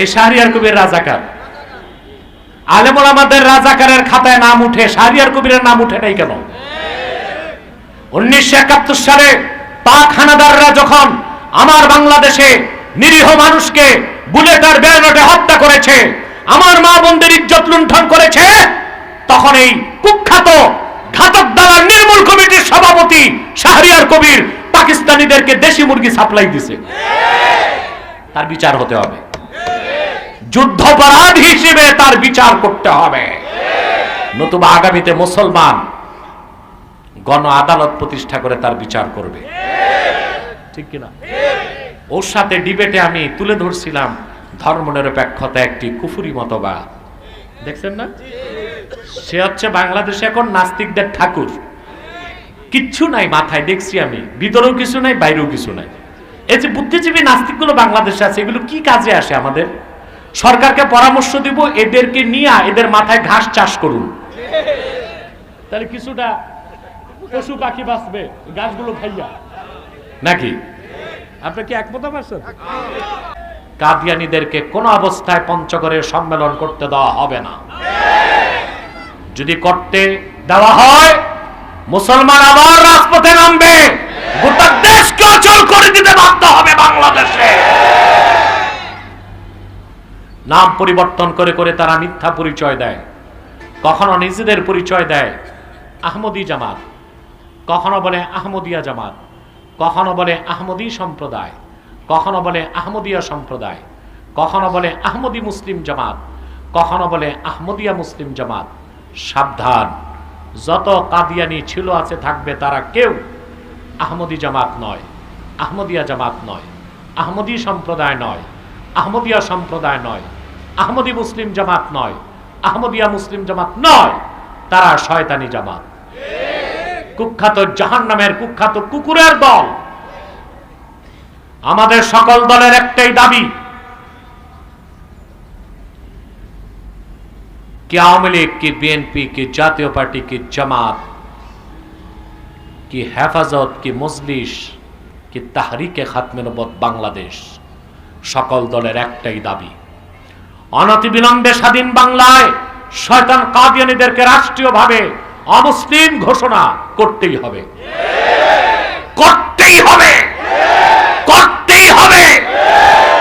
এই শাহরিয়ার কবির রাজাকার। আলেমুল আমাদের রাজাকারের খাতায় নাম উঠে, শাহরিয়ার কবিরের নাম উঠে নাই কেন? উনিশশো একাত্তর সালে পাক হানাদাররা যখন আমার বাংলাদেশে নিরীহ মানুষকে বুলেটার ব্যানটে হত্যা করেছে, আমার মা বোনদের ইজ্জত লুণ্ঠন করেছে, তখন এই কুখ্যাত ঘাতক দালার নির্মূল কমিটির সভাপতি শাহরিয়ার কবির পাকিস্তানিদেরকে দেশি মুরগি সাপ্লাই দিছে। তার বিচার হতে হবে। যুদ্ধপরাধ হিসেবে তার বিচার করতে হবে। নতুবা আগামীতে মুসলমান গণ আদালত প্রতিষ্ঠা করে তার বিচার করবে। ঠিক কিনা? ওর সাথে ডিবেটে আমি তুলে ধরছিলাম ধর্মনিরপেক্ষতা একটি কুফুরি মতবাদ। দেখছেন না? সে হচ্ছে বাংলাদেশে এখন নাস্তিকদের ঠাকুর। কিচ্ছু নাই মাথায়, দেখছি আমি। ভিতরেও কিছু নাই, বাইরেও কিছু নাই। এই যে বুদ্ধিজীবী নাস্তিকগুলো বাংলাদেশে আছে, এগুলো কি কাজে আসে আমাদের? সরকারকে পরামর্শ দিব এদেরকে নিয়ে এদের মাথায় ঘাস চাষ করুন। তাহলে কিছুটা পশু পাখি বাঁচবে গাছগুলো খাইয়া নাকি? আপনি কি একমত পারছেন কাদিয়ানিদেরকে কোন অবস্থায় পঞ্চগড়ে সম্মেলন করতে দেওয়া হবে না। যদি করতে দেওয়া হয় মুসলমান আবার রাজপথে নামবে। গোটা দেশকে নাম পরিবর্তন করে করে তারা মিথ্যা পরিচয় দেয়। কখনো নিজেদের পরিচয় দেয় আহমদি জামাত। কখনো বলে আহমদিয়া জামাত। কখনো বলে আহমদি সম্প্রদায়। কখনো বলে আহমদিয়া সম্প্রদায়। কখনো বলে আহমদি মুসলিম জামাত। কখনো বলে আহমদিয়া মুসলিম জামাত। সাবধান। যত কাদিয়ানি ছিল আছে থাকবে তারা কেউ আহমদি জামাত নয়, আহমদিয়া জামাত নয়, আহমদি সম্প্রদায় নয়, আহমদিয়া সম্প্রদায় নয়। আহমদি মুসলিম জামাত নয়, আহমদিয়া মুসলিম জামাত নয়, তারা শয়তানি জামাত। কুখ্যাত জাহান নামের কুখ্যাত কুকুরের দল। আমাদের সকল দলের একটাই দাবি, কি আওয়ামী লীগ, কি বিএনপি, কি জাতীয় পার্টি, কি জামাত, কি হেফাজত, কি মজলিস, কি তাহরিকে খাতমে নবত বাংলাদেশ। সকল দলের একটাই দাবি। অনতিবিলম্বে স্বাধীন বাংলায় শয়তান কাদিয়ানিদেরকে রাষ্ট্রীয়ভাবে অমুসলিম ঘোষণা করতেই হবে। করতেই হবে। করতেই হবে।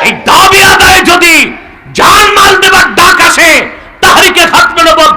এই দাবি আদায় যদি জান মাল দেবার ডাক আসে তাহারিকে খাতমে নবত